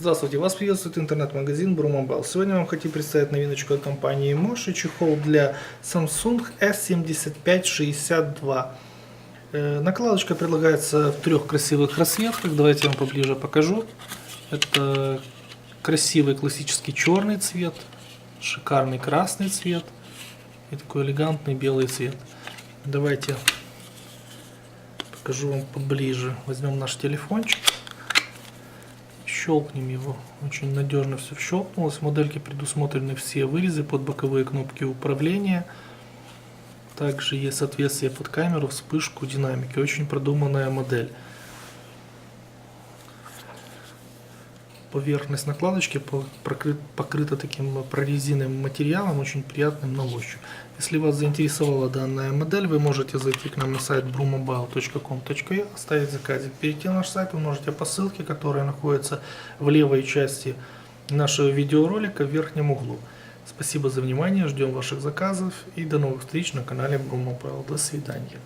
Здравствуйте, вас приветствует интернет-магазин Brumobile. Сегодня вам хотим представить новиночку от компании Moshi, чехол для Samsung S7562. Э, Накладочка предлагается в трех красивых расцветках, давайте я вам поближе покажу. Это красивый классический черный цвет, шикарный красный цвет и такой элегантный белый цвет. Давайте покажу вам поближе. Возьмем наш телефончик щелкнем его. Очень надежно все щелкнулось. В модельке предусмотрены все вырезы под боковые кнопки управления. Также есть отверстие под камеру, вспышку, динамики. Очень продуманная модель. Поверхность накладочки покрыта таким прорезиновым материалом, очень приятным на ощупь. Если вас заинтересовала данная модель, вы можете зайти к нам на сайт brumobile.com.ua, оставить заказик. Перейти на наш сайт вы можете по ссылке, которая находится в левой части нашего видеоролика в верхнем углу. Спасибо за внимание, ждем ваших заказов и до новых встреч на канале Brumobile. До свидания.